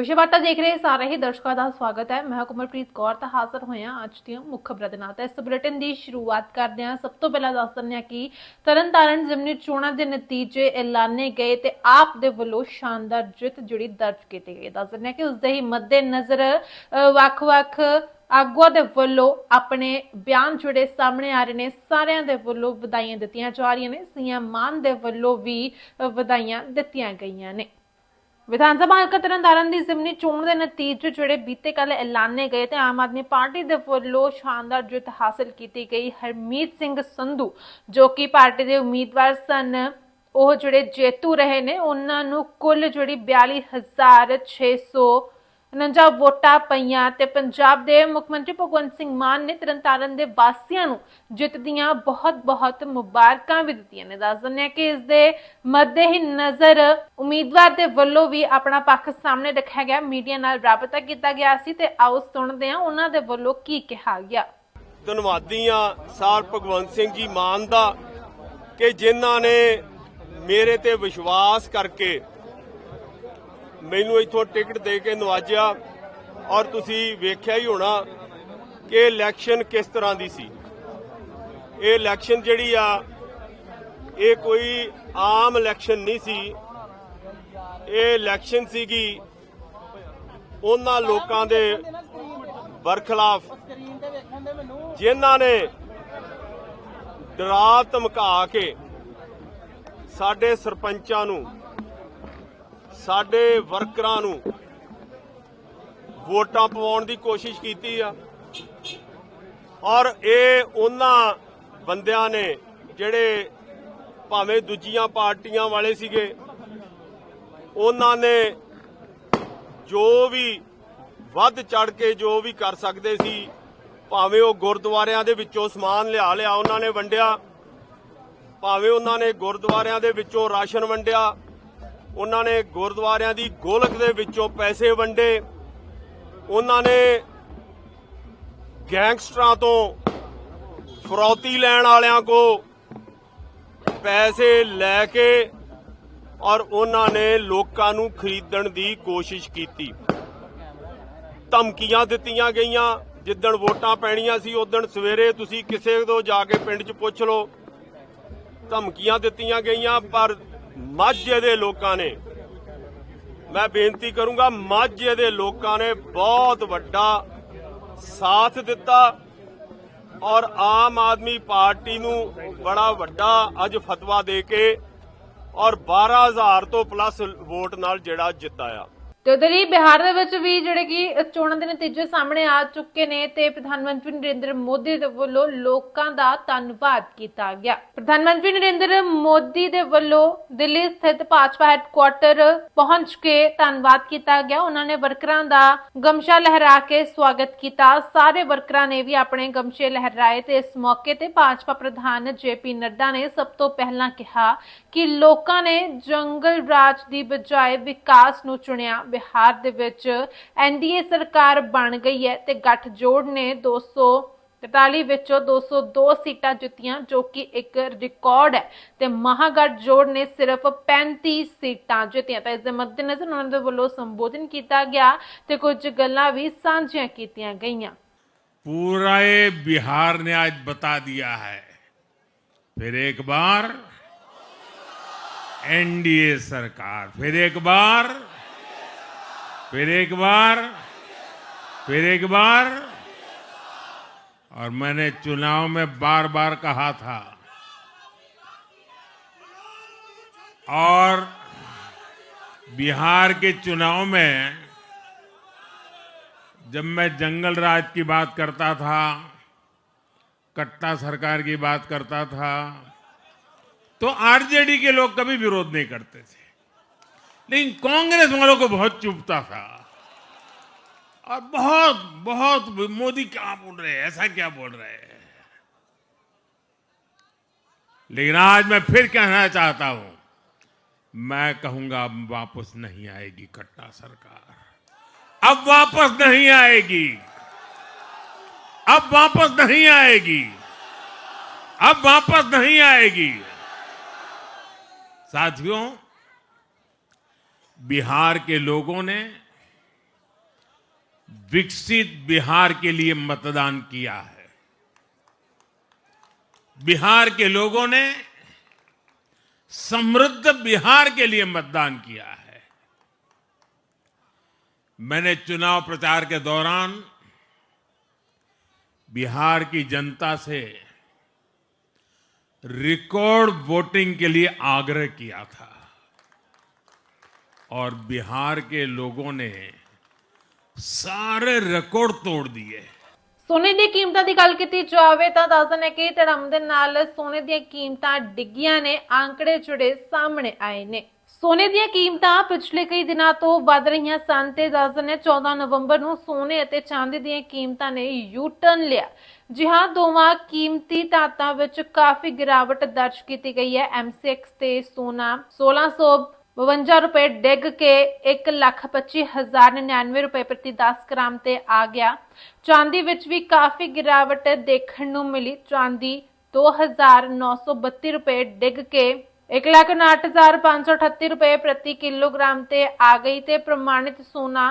ਵਿਸ਼ੇਵਾਰਤਾ ਦੇਖ ਰਹੇ ਸਾਰੇ ਹੀ ਦਰਸ਼ਕਾਂ ਦਾ ਸਵਾਗਤ ਹੈ। ਮੈਂ ਕੁਮਰਪ੍ਰੀਤ ਕੌਰ ਤਾਂ ਹਾਜ਼ਰ ਹੋਇਆ ਅੱਜ ਦੀਆਂ ਮੁੱਖ ਖਬਰਾਂ ਦੇ ਨਾਲ। ਤਾਂ ਇਸ ਬੁਲੇਟਿਨ ਦੀ ਸ਼ੁਰੂਆਤ ਕਰਦੇ ਹਾਂ। ਸਭ ਤੋਂ ਪਹਿਲਾਂ ਦੱਸ ਦਿੰਦੇ ਹਾਂ ਕਿ ਤਰਨਤਾਰਨ ਜ਼ਿਮਨੀ ਚੋਣਾਂ ਦੇ ਨਤੀਜੇ ਐਲਾਨੇ ਗਏ ਤੇ ਆਪ ਦੇ ਵੱਲੋਂ ਸ਼ਾਨਦਾਰ ਜਿੱਤ ਜਿਹੜੀ ਦਰਜ ਕੀਤੀ ਗਈ। ਦੱਸ ਦਿੰਦੇ ਹਾਂ ਕਿ ਉਸ ਦੇ ਹੀ ਮੱਦੇ ਨਜ਼ਰ ਵੱਖ-ਵੱਖ ਆਗੂਆਂ ਦੇ ਵੱਲੋਂ ਆਪਣੇ ਬਿਆਨ ਜਿਹੜੇ ਸਾਹਮਣੇ ਆ ਰਹੇ ਨੇ, ਸਾਰਿਆਂ ਦੇ ਵੱਲੋਂ ਵਧਾਈਆਂ ਦਿੱਤੀਆਂ ਜਾ ਰਹੀਆਂ ਨੇ। ਸੀਐਮ ਮਾਨ ਦੇ ਵੱਲੋਂ ਵੀ ਵਧਾਈਆਂ ਦਿੱਤੀਆਂ ਗਈਆਂ ਨੇ। ਵਿਧਾਨ ਸਭਾ ਹਲਕਾ ਤਰਨਤਾਰਨ ਦੀ ਜ਼ਿਮਨੀ ਚੋਣ ਦੇ ਨਤੀਜੇ ਜਿਹੜੇ ਬੀਤੇ ਕੱਲ ਐਲਾਨੇ ਗਏ ਤੇ ਆਮ ਆਦਮੀ ਪਾਰਟੀ ਦੇ ਵੱਲੋਂ ਸ਼ਾਨਦਾਰ ਜਿੱਤ ਹਾਸਲ ਕੀਤੀ ਗਈ। ਹਰਮੀਤ ਸਿੰਘ ਸੰਧੂ, ਜੋ ਕਿ ਪਾਰਟੀ ਦੇ ਉਮੀਦਵਾਰ ਸਨ, ਉਹ ਜਿਹੜੇ ਜੇਤੂ ਰਹੇ ਨੇ, ਉਹਨਾਂ ਨੂੰ ਕੁੱਲ ਜਿਹੜੀ 42600 49 ਵੋਟਾਂ ਪਈਆਂ ਤੇ ਪੰਜਾਬ ਦੇ ਮੁੱਖ ਮੰਤਰੀ ਭਗਵੰਤ ਸਿੰਘ ਮਾਨ ਨੇ ਤਰਨਤਾਰਨ ਦੇ ਵਾਸੀਆਂ ਨੂੰ ਜਿੱਤ ਦੀਆਂ ਬਹੁਤ-ਬਹੁਤ ਮੁਬਾਰਕਾਂ ਵੀ ਦਿੱਤੀਆਂ ਨੇ। ਦੱਸ ਦਿੰਦੇ ਕਿ ਇਸ ਦੇ ਮੱਦੇ ਹੀ ਨਜ਼ਰ ਉਮੀਦਵਾਰ ਦੇ ਵੱਲੋਂ ਵੀ ਆਪਣਾ ਪੱਖ ਸਾਹਮਣੇ ਰੱਖਿਆ ਗਿਆ। ਮੀਡੀਆ ਨਾਲ ਰਾਬਤਾ ਕੀਤਾ ਗਿਆ ਸੀ ਤੇ ਆਓ ਸੁਣਦੇ ਹਾਂ ਉਹਨਾਂ ਦੇ ਵੱਲੋਂ ਕੀ ਕਿਹਾ ਗਿਆ। ਧੰਨਵਾਦੀ ਆ ਸਾਰ ਭਗਵੰਤ ਸਿੰਘ ਜੀ ਮਾਨ ਦਾ ਕਿ ਜਿਨ੍ਹਾਂ ਨੇ ਮੇਰੇ ਤੇ ਵਿਸ਼ਵਾਸ ਕਰਕੇ ਮੈਨੂੰ ਇੱਥੋਂ ਟਿਕਟ ਦੇ ਕੇ ਨਵਾਜਿਆ ਔਰ ਤੁਸੀਂ ਵੇਖਿਆ ਹੀ ਹੋਣਾ ਕਿ ਇਲੈਕਸ਼ਨ ਕਿਸ ਤਰ੍ਹਾਂ ਦੀ ਸੀ। ਇਹ ਇਲੈਕਸ਼ਨ ਜਿਹੜੀ ਆ, ਇਹ ਕੋਈ ਆਮ ਇਲੈਕਸ਼ਨ ਨਹੀਂ ਸੀ। ਇਹ ਇਲੈਕਸ਼ਨ ਸੀਗੀ ਉਹਨਾਂ ਲੋਕਾਂ ਦੇ ਬਰਖਲਾਫ ਜਿਨ੍ਹਾਂ ਨੇ ਡਰਾ ਧਮਕਾ ਕੇ ਸਾਡੇ ਸਰਪੰਚਾਂ ਨੂੰ ਸਾਡੇ ਵਰਕਰਾਂ ਨੂੰ ਵੋਟਾਂ ਪਵਾਉਣ ਦੀ ਕੋਸ਼ਿਸ਼ ਕੀਤੀ ਆ। ਔਰ ਇਹ ਉਹਨਾਂ ਬੰਦਿਆਂ ਨੇ ਜਿਹੜੇ ਭਾਵੇਂ ਦੂਜੀਆਂ ਪਾਰਟੀਆਂ ਵਾਲੇ ਸੀਗੇ, ਉਹਨਾਂ ਨੇ ਜੋ ਵੀ ਵੱਧ ਚੜ ਕੇ ਜੋ ਵੀ ਕਰ ਸਕਦੇ ਸੀ, ਭਾਵੇਂ ਉਹ ਗੁਰਦੁਆਰਿਆਂ ਦੇ ਵਿੱਚੋਂ ਸਮਾਨ ਲਿਆ ਲਿਆ ਉਹਨਾਂ ਨੇ ਵੰਡਿਆ, ਭਾਵੇਂ ਉਹਨਾਂ ਨੇ ਗੁਰਦੁਆਰਿਆਂ ਦੇ ਵਿੱਚੋਂ ਰਾਸ਼ਨ ਵੰਡਿਆ ਉਹਨਾਂ ਨੇ ਗੁਰਦੁਆਰਿਆਂ ਦੀ ਗੋਲਕ ਦੇ ਵਿੱਚੋਂ ਪੈਸੇ ਵੰਡੇ। ਉਹਨਾਂ ਨੇ ਗੈਂਗਸਟਰਾਂ ਤੋਂ ਫਰੌਤੀ ਲੈਣ ਵਾਲਿਆਂ ਕੋ ਪੈਸੇ ਲੈ ਕੇ ਔਰ ਉਹਨਾਂ ਨੇ ਲੋਕਾਂ ਨੂੰ ਖਰੀਦਣ ਦੀ ਕੋਸ਼ਿਸ਼ ਕੀਤੀ। ਧਮਕੀਆਂ ਦਿੱਤੀਆਂ ਗਈਆਂ, ਜਿੱਦਣ ਵੋਟਾਂ ਪੈਣੀਆਂ ਸੀ, ਉਦਣ ਸਵੇਰੇ ਤੁਸੀਂ ਕਿਸੇ ਤੋਂ ਜਾ ਕੇ ਪਿੰਡ 'ਚ ਪੁੱਛ ਲਓ। ਧਮਕੀਆਂ ਦਿੱਤੀਆਂ ਗਈਆਂ, ਪਰ ਮਾਝੇ ਦੇ ਲੋਕਾਂ ਨੇ, ਮੈਂ ਬੇਨਤੀ ਕਰੂੰਗਾ ਮਾਝੇ ਦੇ ਲੋਕਾਂ ਨੇ ਬਹੁਤ ਵੱਡਾ ਸਾਥ ਦਿੱਤਾ ਔਰ ਆਮ ਆਦਮੀ ਪਾਰਟੀ ਨੂੰ ਬੜਾ ਵੱਡਾ ਅੱਜ ਫਤਵਾ ਦੇ ਕੇ ਔਰ 12000 ਤੋਂ ਪਲੱਸ ਵੋਟ ਨਾਲ ਜਿਹੜਾ ਜਿੱਤਾਇਆ ਤੇ ਉਧਰ ਹੀ ਬਿਹਾਰ ਦੇ ਵਿੱਚ ਵੀ ਜਿਹੜੇ ਕਿ ਚੋਣਾਂ ਦੇ ਨਤੀਜੇ ਸਾਹਮਣੇ ਆ ਚੁੱਕੇ ਨੇ ਤੇ ਪ੍ਰਧਾਨ ਮੰਤਰੀ ਨਰਿੰਦਰ ਮੋਦੀ ਦੇ ਵੱਲੋਂ ਲੋਕਾਂ ਦਾ ਧੰਨਵਾਦ ਕੀਤਾ ਗਿਆ। ਪ੍ਰਧਾਨ ਮੰਤਰੀ ਨਰਿੰਦਰ ਮੋਦੀ ਦੇ ਵੱਲੋਂ ਦਿੱਲੀ ਸਥਿਤ ਭਾਜਪਾ ਹੈੱਡਕੁਆਟਰ ਪਹੁੰਚ ਕੇ ਧੰਨਵਾਦ ਕੀਤਾ ਗਿਆ। ਉਹਨਾਂ ਨੇ ਵਰਕਰਾਂ ਦਾ ਗਮਸ਼ਾ ਲਹਿਰਾ ਕੇ ਸਵਾਗਤ ਕੀਤਾ। ਸਾਰੇ ਵਰਕਰਾਂ ਨੇ ਵੀ ਆਪਣੇ ਗਮਸ਼ੇ ਲਹਿਰਾਏ ਤੇ ਇਸ ਮੌਕੇ ਤੇ ਭਾਜਪਾ ਪ੍ਰਧਾਨ ਜੇਪੀ ਨੱਡਾ ਨੇ ਸਭ ਤੋਂ ਪਹਿਲਾਂ ਕਿਹਾ ਕਿ ਲੋਕਾਂ ਨੇ ਜੰਗਲ ਰਾਜ ਦੀ ਬਜਾਏ ਵਿਕਾਸ ਨੂੰ ਚੁਣਿਆ। ਬਿਹਾਰ ਦੇ ਵਿੱਚ ਐਨਡੀਏ ਸਰਕਾਰ ਬਣ ਗਈ ਹੈ ਤੇ ਗੱਠਜੋੜ ਨੇ 243 ਵਿੱਚੋਂ 202 ਸੀਟਾਂ ਜਿੱਤੀਆਂ ਜੋ ਕਿ ਇੱਕ ਰਿਕਾਰਡ ਹੈ ਤੇ ਮਹਾਗਠਜੋੜ ਨੇ ਸਿਰਫ 35 ਸੀਟਾਂ ਜਿੱਤੀਆਂ ਤਾਂ ਇਸ ਦੇ ਮੱਦੇਨਜ਼ਰ ਉਹਨਾਂ ਦੇ ਵੱਲੋਂ ਸੰਬੋਧਨ ਕੀਤਾ ਗਿਆ ਤੇ ਕੁਝ ਗੱਲਾਂ ਵੀ ਸਾਂਝੀਆਂ ਕੀਤੀਆਂ ਗਈਆਂ पूरा ये बिहार ने आज बता दिया है फिर एक बार एनडीए सरकार फिर एक बार फिर एक बार, फिर एक बार, और मैंने चुनाव में बार बार कहा था। और बिहार के चुनाव में जब मैं जंगल राज की बात करता था, कट्टा सरकार की बात करता था तो आरजेडी के लोग कभी विरोध नहीं करते थे। लेकिन कांग्रेस वालों को बहुत चुभता था। और बहुत बहुत मोदी क्या बोल रहे हैं? ऐसा क्या बोल रहे हैं? लेकिन आज मैं फिर कहना चाहता हूँ, मैं कहूँगा अब वापस नहीं आएगी कट्टा सरकार। अब वापस नहीं आएगी। अब वापस नहीं आएगी। अब वापस नहीं आएगी। साथियों बिहार के लोगों ने विकसित बिहार के लिए मतदान किया है। बिहार के लोगों ने समृद्ध बिहार के लिए मतदान किया है। मैंने चुनाव प्रचार के दौरान बिहार की जनता से रिकॉर्ड वोटिंग के लिए आग्रह किया था। और बिहार के लोगों ने ਸਾਰੇ ਰਿਕਾਰਡ ਤੋੜ ਦਿਏ ਸੋਨੇ ਦੀ ਕੀਮਤਾਂ ਦੀ ਗੱਲ ਕੀਤੀ ਜਾਵੇ ਤਾਂ ਦੱਸ ਦਨੇ ਕਿ ਧਰਮ ਦੇ ਨਾਲ ਸੋਨੇ ਦੀਆਂ ਕੀਮਤਾਂ ਡਿੱਗੀਆਂ ਨੇ ਆંકੜੇ ਜੁੜੇ ਸਾਹਮਣੇ ਆਏ ਨੇ ਸੋਨੇ ਦੀਆਂ ਕੀਮਤਾਂ ਪਿਛਲੇ ਕਈ ਦਿਨਾਂ ਤੋਂ ਵੱਧ ਰਹੀਆਂ ਸਨ ਤੇ ਦੱਸ ਦਨੇ 14 ਨਵੰਬਰ ਨੂੰ ਸੋਨੇ ਅਤੇ ਚਾਂਦੀ ਦੀਆਂ ਕੀਮਤਾਂ ਨੇ ਯੂ ਟਰਨ ਲਿਆ ਜੀ ਹਾਂ ਦੋਵਾਂ ਕੀਮਤੀ ਧਾਤਾਂ ਵਿੱਚ ਕਾਫੀ ਗਿਰਾਵਟ ਦਰਜ ਕੀਤੀ ਗਈ ਹੈ ਐਮਸੀਐਕਸ ਤੇ ਸੋਨਾ 1600 52 ਰੁਪਏ ਡਿੱਗ ਕੇ 1,25,099 ਰੁਪਏ ਪ੍ਰਤੀ 10 ਗ੍ਰਾਮ ਤੇ ਆ ਗਿਆ। ਚਾਂਦੀ ਵਿੱਚ ਵੀ ਕਾਫੀ ਗਿਰਾਵਟ ਦੇਖਣ ਨੂੰ ਮਿਲੀ। ਚਾਂਦੀ 2932 ਰੁਪਏ ਡਿੱਗ ਕੇ 1,59,538 ਰੁਪਏ ਪ੍ਰਤੀ ਕਿਲੋਗ੍ਰਾਮ ਤੇ ਆ ਗਈ ਤੇ ਪ੍ਰਮਾਣਿਤ ਸੋਨਾ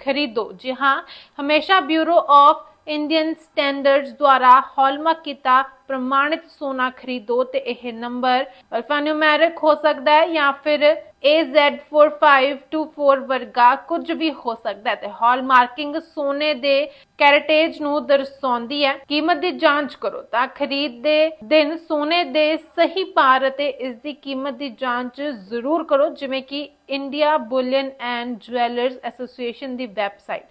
ਖਰੀਦੋ। ਜੀ ਹਾਂ ਹਮੇਸ਼ਾ ਬਿਊਰੋ ਆਫ ਇੰਡੀਅਨ ਸਟੈਂਡਰਡਸ ਦੁਆਰਾ ਹਾਲਮਾਰਕ ਕੀਤਾ ਪ੍ਰਮਾਣਿਤ ਸੋਨਾ ਖਰੀਦੋ ਤੇ ਇਹ ਨੰਬਰ ਅਲਫਾਨਿਊਮੈਰਿਕ ਹੋ ਸਕਦਾ ਹੈ ਜਾਂ ਫਿਰ AZ4524 ਵਰਗਾ ਕੁਝ ਵੀ ਹੋ ਸਕਦਾ ਹੈ ਤੇ ਹਾਲਮਾਰਕਿੰਗ ਸੋਨੇ ਦੇ ਕੈਰੇਟੇਜ ਨੂੰ ਦਰਸਾਉਂਦੀ ਹੈ। ਕੀਮਤ ਦੀ ਜਾਂਚ ਕਰੋ ਤਾਂ ਖਰੀਦ ਦੇ ਦਿਨ ਸੋਨੇ ਦੇ ਸਹੀ ਭਾਰ ਅਤੇ ਇਸ ਦੀ ਕੀਮਤ ਦੀ ਜਾਂਚ ਜ਼ਰੂਰ ਕਰੋ ਜਿਵੇਂ ਕਿ India bullion and jewellers association the website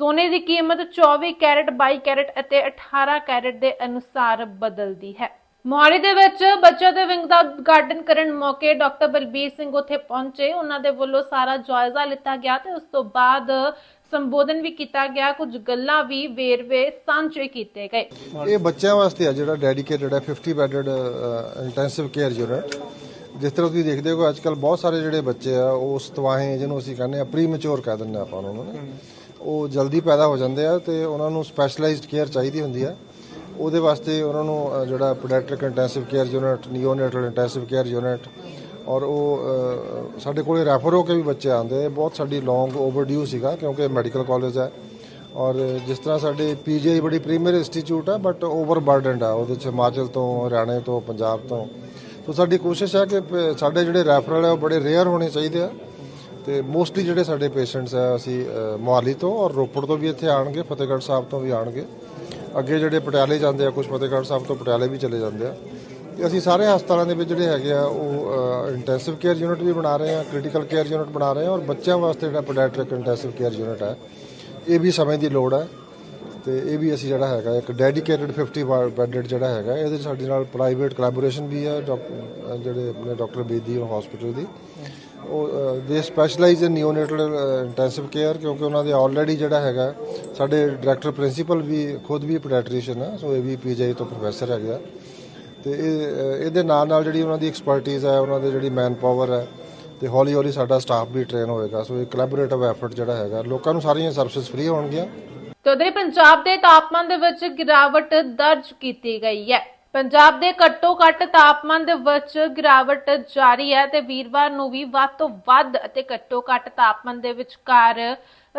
ਸੋਨੇ ਦੀ ਕੀਮਤ 24 ਕੈਰਟ 22 ਕੈਰਟ ਅਤੇ 18 ਕੈਰਟ ਦੇ ਅਨੁਸਾਰ ਬਦਲਦੀ ਹੈ। ਮੋਹਾਲੀ ਦੇ ਵਿੱਚ ਬੱਚਿਆਂ ਦੇ ਵਿੰਗ ਦਾ ਉਦਘਾਟਨ ਕਰਨ ਮੌਕੇ ਡਾਕਟਰ ਬਲਬੀਰ ਸਿੰਘ ਉੱਥੇ ਪਹੁੰਚੇ। ਉਹਨਾਂ ਦੇ ਵੱਲੋਂ ਸਾਰਾ ਜਾਇਜ਼ਾ ਲਿੱਤਾ ਗਿਆ ਤੇ ਉਸ ਤੋਂ ਬਾਅਦ ਸੰਬੋਧਨ ਵੀ ਕੀਤਾ ਗਿਆ। ਕੁਝ ਗੱਲਾਂ ਵੀ ਵੇਰਵੇ ਸਾਂਝੇ ਕੀਤੇ ਗਏ। ਇਹ ਬੱਚਿਆਂ ਵਾਸਤੇ ਆ ਜਿਹੜਾ ਡੈਡੀਕੇਟਡ ਹੈ 50 ਬੈਡਡ ਇੰਟੈਂਸਿਵ ਕੇਅਰ ਯੂਨਿਟ ਜਿਸ ਤਰ੍ਹਾਂ ਤੁਸੀਂ ਦੇਖਦੇ ਹੋ ਅੱਜ ਕੱਲ ਬਹੁਤ ਸਾਰੇ ਜਿਹੜੇ ਬੱਚੇ ਆ, ਉਹ ਸਤਵਾਹੇ ਜਿਹਨੂੰ ਅਸੀਂ ਕਹਿੰਦੇ ਆ ਪ੍ਰੀਮੈਚੁਰ ਕਹਿ ਦਿੰਦੇ ਆਪਾਂ ਉਹਨਾਂ ਨੂੰ। ਉਹ ਜਲਦੀ ਪੈਦਾ ਹੋ ਜਾਂਦੇ ਆ ਤੇ ਉਹਨਾਂ ਨੂੰ ਸਪੈਸ਼ਲਾਈਜ਼ਡ ਕੇਅਰ ਚਾਹੀਦੀ ਹੁੰਦੀ ਆ। ਉਹਦੇ ਵਾਸਤੇ ਉਹਨਾਂ ਨੂੰ ਜਿਹੜਾ paediatric intensive care unit neonatal intensive care unit ਔਰ ਉਹ ਸਾਡੇ ਕੋਲੇ ਰੈਫਰ ਹੋ ਕੇ ਵੀ ਬੱਚੇ ਆਉਂਦੇ ਬਹੁਤ ਸਾਡੀ ਲੌਂਗ ਓਵਰਡਿਊ ਸੀਗਾ ਕਿਉਂਕਿ ਮੈਡੀਕਲ ਕਾਲਜ ਹੈ ਔਰ ਜਿਸ ਤਰ੍ਹਾਂ ਸਾਡੇ ਪੀਜੀਆਈ ਬੜੀ ਪ੍ਰੀਮੀਅਰ ਇੰਸਟੀਚਿਊਟ ਹੈ ਬਟ ਓਵਰਬਰਡਨਡ ਆ। ਉਹਦੇ ਚ ਹਿਮਾਚਲ ਤੋਂ, ਹਰਿਆਣੇ ਤੋਂ, ਪੰਜਾਬ ਤੋਂ। ਸੋ ਸਾਡੀ ਕੋਸ਼ਿਸ਼ ਹੈ ਕਿ ਪ- ਸਾਡੇ ਜਿਹੜੇ ਰੈਫਰਲ ਹੈ ਉਹ ਬੜੇ ਰੇਅਰ ਹੋਣੇ ਚਾਹੀਦੇ ਆ। ਤੇ ਮੋਸਟਲੀ ਜਿਹੜੇ ਸਾਡੇ ਪੇਸ਼ੈਂਟਸ ਆ ਅਸੀਂ ਅ, ਮੋਹਾਲੀ ਤੋਂ ਔਰ ਰੋਪੜ ਤੋਂ ਵੀ ਇੱਥੇ ਆਣਗੇ ਫਤਿਹਗੜ੍ਹ ਸਾਹਿਬ ਤੋਂ ਵੀ ਆਣਗੇ ਅੱਗੇ ਜਿਹੜੇ ਪਟਿਆਲੇ ਜਾਂਦੇ ਆ ਕੁਝ ਫਤਿਹਗੜ੍ਹ ਸਾਹਿਬ ਤੋਂ ਪਟਿਆਲੇ ਵੀ ਚਲੇ ਜਾਂਦੇ ਆ। ਤੇ ਅਸੀਂ ਸਾਰੇ ਹਸਪਤਾਲਾਂ ਦੇ ਵਿੱਚ ਜਿਹੜੇ ਹੈਗੇ ਆ ਉਹ ਇੰਟੈਂਸਿਵ ਕੇਅਰ ਯੂਨਿਟ ਵੀ ਬਣਾ ਰਹੇ ਆ ਕ੍ਰਿਟੀਕਲ ਕੇਅਰ ਯੂਨਿਟ ਬਣਾ ਰਹੇ ਆ ਔਰ ਬੱਚਿਆਂ ਵਾਸਤੇ ਜਿਹੜਾ ਪੀਡੀਆਟ੍ਰਿਕ ਇੰਟੈਂਸਿਵ ਕੇਅਰ ਯੂਨਿਟ ਹੈ ਇਹ ਵੀ ਸਮੇਂ ਦੀ ਲੋੜ ਹੈ ਤੇ ਇਹ ਵੀ ਅਸੀਂ ਜਿਹੜਾ ਹੈਗਾ ਇੱਕ ਡੈਡੀਕੇਟਡ 50 ਬੈਡਡ ਜਿਹੜਾ ਹੈਗਾ ਇਹਦੇ 'ਚ ਸਾਡੇ ਨਾਲ ਪ੍ਰਾਈਵੇਟ ਕੋਲੈਬੋਰੇਸ਼ਨ ਵੀ ਹੈ ਡਾਕ- ਜਿਹੜੇ ਆਪਣੇ ਡਾਕਟਰ ਬੇਦੀ ਹਸਪੀਟਲ ਦੀ। ਉਹ ਦੇ specialise in neonatal intensive care ਕਿਉਂਕਿ ਉਹਨਾਂ ਦੇ ਆਲਰੇਡੀ ਜਿਹੜਾ ਹੈਗਾ, ਸਾਡੇ ਡਾਇਰੈਕਟਰ ਪ੍ਰਿੰਸੀਪਲ ਵੀ, ਖੁਦ ਵੀ ਪੀਡੀਆਟ੍ਰੀਸ਼ੀਅਨ ਹੈ ਸੋ ਇਹ ਵੀ ਪੀਜੀਆਈ ਤੋਂ ਪ੍ਰੋਫੈਸਰ ਹੈਗੇ ਆ। ਤੇ ਇਹ ਇਹਦੇ ਨਾਲ ਨਾਲ ਜਿਹੜੀ ਉਹਨਾਂ ਦੀ ਐਕਸਪਰਟਿਜ਼ ਹੈ ਉਹਨਾਂ ਦੇ ਜਿਹੜੀ ਮੈਨ ਪਾਵਰ ਹੈ ਤੇ ਹੌਲੀ ਹੌਲੀ ਸਾਡਾ ਸਟਾਫ ਵੀ ਟ੍ਰੇਨ ਹੋਏਗਾ। ਸੋ ਇਹ ਕੋਲੈਬੋਰੇਟਿਵ ਐਫਰਟ ਜਿਹੜਾ ਹੈਗਾ, ਲੋਕਾਂ ਨੂੰ ਸਾਰੀਆਂ ਸਰਵਿਸਿਜ਼ ਫ੍ਰੀ ਹੋਣਗੀਆਂ। ਤੇ ਉਧਰ ਪੰਜਾਬ ਦੇ ਤਾਪਮਾਨ ਦੇ ਵਿੱਚ ਗਿਰਾਵਟ ਦਰਜ ਕੀਤੀ ਗਈ ਹੈ। ਪੰਜਾਬ ਦੇ ਘੱਟੋ ਘੱਟ ਤਾਪਮਾਨ ਦੇ ਵਿੱਚ ਗਿਰਾਵਟ ਜਾਰੀ ਹੈ ਤੇ ਵੀਰਵਾਰ ਨੂੰ ਵੀ ਵੱਧ ਤੋਂ ਵੱਧ ਅਤੇ ਘੱਟੋ ਘੱਟ ਤਾਪਮਾਨ ਦੇ ਵਿਚਕਾਰ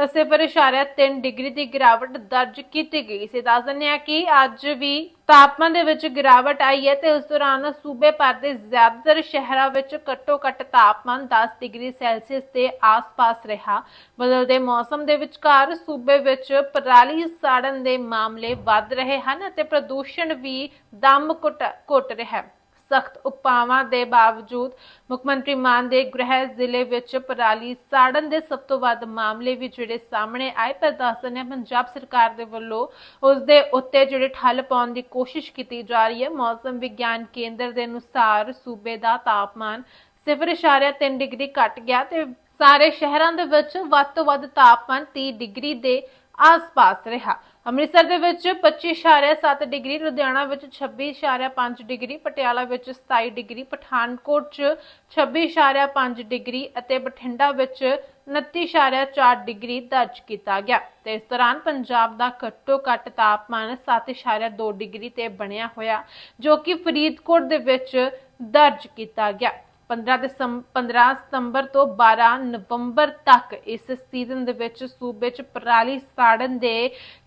ਸਿਫਰ ਇਸ਼ਾਰਿਆ 3 ਡਿਗਰੀ ਦੀ ਗਿਰਾਵਟ ਦਰਜ ਕੀਤੀ ਗਈ ਸੀ। ਦੱਸ ਦਿੰਦੇ ਹਾਂ ਕਿ ਅੱਜ ਵੀ ਤਾਪਮਾਨ ਦੇ ਵਿੱਚ ਗਿਰਾਵਟ ਆਈ ਹੈ ਤੇ ਉਸ ਦੌਰਾਨ ਸੂਬੇ ਭਰ ਦੇ ਜ਼ਿਆਦਾਤਰ ਸ਼ਹਿਰਾਂ ਵਿੱਚ ਘੱਟੋ ਘੱਟ ਤਾਪਮਾਨ 10 ਡਿਗਰੀ ਸੈਲਸੀਅਸ ਦੇ ਆਸ-ਪਾਸ ਰਿਹਾ। ਬਦਲਦੇ ਮੌਸਮ ਦੇ ਵਿਚਕਾਰ ਸੂਬੇ ਵਿੱਚ ਪਰਾਲੀ ਸਾੜਨ ਦੇ ਮਾਮਲੇ ਵੱਧ ਰਹੇ ਹਨ ਅਤੇ ਪ੍ਰਦੂਸ਼ਣ ਵੀ ਦਮ ਘੁੱਟ ਘੁੱਟ ਰਿਹਾ। ਹੈ ਸਖਤ ਉਪਾਵਾਂ ਦੇ ਬਾਵਜੂਦ ਮੁੱਖ ਮੰਤਰੀ ਮਾਨ ਦੇ ਗ੍ਰਹਿ ਜ਼ਿਲ੍ਹੇ ਵਿੱਚ ਪਰਾਲੀ ਸਾੜਨ ਦੇ ਸਭ ਤੋਂ ਵੱਧ ਮਾਮਲੇ ਵੀ ਜਿਹੜੇ ਸਾਹਮਣੇ ਆਏ, ਪਰ ਦੱਸਦੇ ਪੰਜਾਬ ਸਰਕਾਰ ਦੇ ਵੱਲੋਂ ਉਸ ਦੇ ਉੱਤੇ ਜਿਹੜੇ ਠੱਲ ਪਾਉਣ ਦੀ ਕੋਸ਼ਿਸ਼ ਕੀਤੀ ਜਾ ਰਹੀ ਹੈ। ਮੌਸਮ ਵਿਗਿਆਨ ਕੇਂਦਰ ਦੇ ਅਨੁਸਾਰ ਸੂਬੇ ਦਾ ਤਾਪਮਾਨ 0.3 ਡਿਗਰੀ ਘਟ ਗਿਆ ਤੇ ਸਾਰੇ ਸ਼ਹਿਰਾਂ ਦੇ ਵਿੱਚ ਵੱਧ ਤੋਂ ਵੱਧ ਤਾਪਮਾਨ 30 ਡਿਗਰੀ ਦੇ ਆਸ-ਪਾਸ ਰਿਹਾ। ਅੰਮ੍ਰਿਤਸਰ ਦੇ ਵਿੱਚ 25.7 ਡਿਗਰੀ, ਲੁਧਿਆਣਾ ਵਿੱਚ 26.5 ਡਿਗਰੀ, ਪਟਿਆਲਾ ਵਿੱਚ 27 ਡਿਗਰੀ, ਪਠਾਨਕੋਟ 'ਚ 26.5 ਡਿਗਰੀ ਅਤੇ ਬਠਿੰਡਾ ਵਿੱਚ 29.4 ਡਿਗਰੀ ਦਰਜ ਕੀਤਾ ਗਿਆ। ਤੇ ਇਸ ਦੌਰਾਨ ਪੰਜਾਬ ਦਾ ਘੱਟੋ ਘੱਟ ਤਾਪਮਾਨ 7.2 ਡਿਗਰੀ ਤੇ ਬਣਿਆ ਹੋਇਆ, ਜੋ ਕਿ ਫਰੀਦਕੋਟ ਦੇ ਵਿੱਚ ਦਰਜ ਕੀਤਾ ਗਿਆ। 15 ਦਸੰਬਰ 15 ਸਤੰਬਰ ਤੋਂ 12 ਨਵੰਬਰ ਤੱਕ ਇਸ ਸੀਜ਼ਨ ਦੇ ਵਿੱਚ ਸੂਬੇ 'ਚ ਪਰਾਲੀ ਸਾੜਨ ਦੇ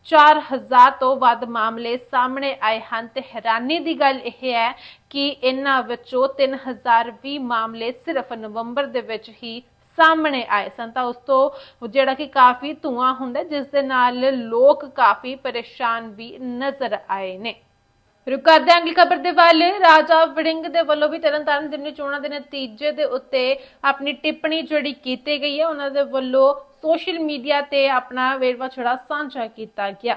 4000 ਤੋਂ ਵੱਧ ਮਾਮਲੇ ਸਾਹਮਣੇ ਆਏ ਹਨ ਤੇ ਹੈਰਾਨੀ ਦੀ ਗੱਲ ਇਹ ਹੈ ਕਿ ਇਹਨਾਂ ਵਿੱਚੋਂ 3020 ਮਾਮਲੇ ਸਿਰਫ ਨਵੰਬਰ ਦੇ ਵਿੱਚ ਹੀ ਸਾਹਮਣੇ ਆਏ ਸਨ। ਤਾਂ ਉਸ ਤੋਂ ਜਿਹੜਾ ਕਿ ਕਾਫੀ ਧੂਆਂ ਹੁੰਦਾ, ਜਿਸ ਦੇ ਨਾਲ ਲੋਕ ਕਾਫੀ ਪਰੇਸ਼ਾਨ ਵੀ ਨਜ਼ਰ ਆਏ ਨੇ। ਰੁਕ ਕਰਦੇ ਹਾਂ ਅਗਲੀ ਖਬਰ ਦੇ ਵੱਲ। ਰਾਜਾ ਵੜਿੰਗ ਦੇ ਵੱਲੋਂ ਵੀ ਤਰਨਤਾਰਨ ਜ਼ਿਮਨੀ ਚੋਣਾਂ ਦੇ ਨਤੀਜੇ ਦੇ ਉੱਤੇ ਆਪਣੀ ਟਿੱਪਣੀ ਜਿਹੜੀ ਕੀਤੀ ਗਈ ਹੈ, ਉਹਨਾਂ ਦੇ ਵੱਲੋਂ ਸੋਸ਼ਲ ਮੀਡੀਆ ਤੇ ਆਪਣਾ ਵੇਰਵਾ ਛੜਾ ਸਾਂਝਾ ਕੀਤਾ ਗਿਆ।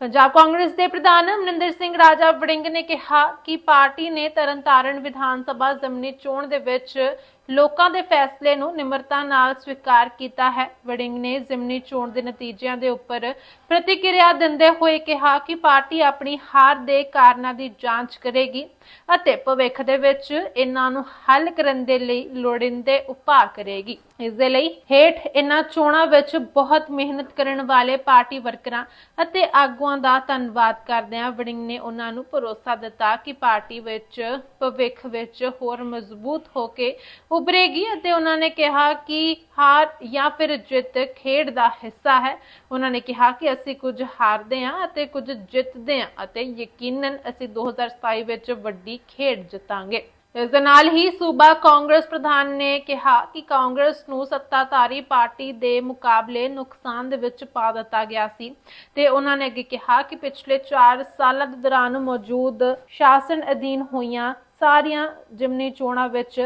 ਪੰਜਾਬ ਕਾਂਗਰਸ ਦੇ ਪ੍ਰਧਾਨ ਅਮਰਿੰਦਰ ਸਿੰਘ, ਰਾਜਾ ਵੜਿੰਗ ਨੇ ਕਿਹਾ ਕਿ ਪਾਰਟੀ ਨੇ ਤਰਨਤਾਰਨ ਵਿਧਾਨ ਸਭਾ ਜ਼ਮਨੀ ਚੋਣ ਦੇ ਵਿੱਚ ਲੋਕਾਂ ਦੇ ਫੈਸਲੇ ਨੂੰ ਨਿਮਰਤਾ ਨਾਲ ਸਵੀਕਾਰ ਕੀਤਾ ਹੈ। ਵੜਿੰਗ ਨੇ ਜ਼ਮਨੀ ਚੋਣ ਦੇ ਨਤੀਜਿਆਂ ਦੇ ਉੱਪਰ ਪ੍ਰਤੀਕਿਰਿਆ ਦਿੰਦੇ ਹੋਏ ਕਿਹਾ ਕਿ ਪਾਰਟੀ ਆਪਣੀ ਹਾਰ ਦੇ ਕਾਰਨਾਂ ਦੀ ਜਾਂਚ ਕਰੇਗੀ ਅਤੇ ਭਵਿੱਖ ਦੇ ਵਿੱਚ ਇਹਨਾਂ ਨੂੰ ਹੱਲ ਕਰਨ ਦੇ ਲਈ ਲੋੜੀਂਦੇ ਉਪਾਅ ਕਰੇਗੀ। ਇਸ ਦੇ ਲਈ ਹੇਠ ਇਹਨਾਂ ਚੋਣਾਂ ਵਿੱਚ ਬਹੁਤ ਮਿਹਨਤ ਕਰਨ ਵਾਲੇ ਪਾਰਟੀ ਵਰਕਰਾਂ ਅਤੇ ਆਗੂਆਂ ਦਾ ਧੰਨਵਾਦ ਕਰਦਿਆਂ ਵੜਿੰਗ ਨੇ ਉਹਨਾਂ ਨੂੰ ਭਰੋਸਾ ਦਿੱਤਾ ਕਿ ਪਾਰਟੀ ਵਿੱਚ ਭਵਿੱਖ ਵਿੱਚ ਹੋਰ ਮਜ਼ਬੂਤ ਹੋ ਕੇ ਉਭਰੇਗੀ ਅਤੇ ਉਹਨਾਂ ਨੇ ਕਿਹਾ ਕਿ ਹਾਰ ਜਾਂ ਫਿਰ ਜਿੱਤ ਖੇਡ ਦਾ ਹਿੱਸਾ ਹੈ। ਉਹਨਾਂ ਨੇ ਕਿਹਾ ਕਿ ਅਸੀਂ ਕੁਝ ਹਾਰਦੇ ਹਾਂ ਅਤੇ ਕੁਝ ਜਿੱਤਦੇ ਹਾਂ ਅਤੇ ਯਕੀਨਨ ਅਸੀਂ 2027 ਵਿੱਚ ਵੱਡੀ ਖੇਡ ਜਿੱਤਾਂਗੇ। ਇਸ ਦੇ ਨਾਲ ਹੀ ਸੂਬਾ ਕਾਂਗਰਸ ਪ੍ਰਧਾਨ ਨੇ ਕਿਹਾ ਕਿ ਕਾਂਗਰਸ ਨੂੰ ਸੱਤਾਧਾਰੀ ਪਾਰਟੀ ਦੇ ਮੁਕਾਬਲੇ ਨੁਕਸਾਨ ਦੇ ਵਿੱਚ ਪਾ ਦਿੱਤਾ ਗਿਆ ਸੀ ਤੇ ਉਹਨਾਂ ਨੇ ਅੱਗੇ ਕਿਹਾ ਕਿ ਪਿਛਲੇ 4 ਸਾਲਾਂ ਦੇ ਦੌਰਾਨ ਮੌਜੂਦ ਸ਼ਾਸਨ ਅਧੀਨ ਹੋਈਆਂ ਸਾਰੀਆਂ ਜਿਮਨੀ ਚੋਣਾਂ ਵਿੱਚ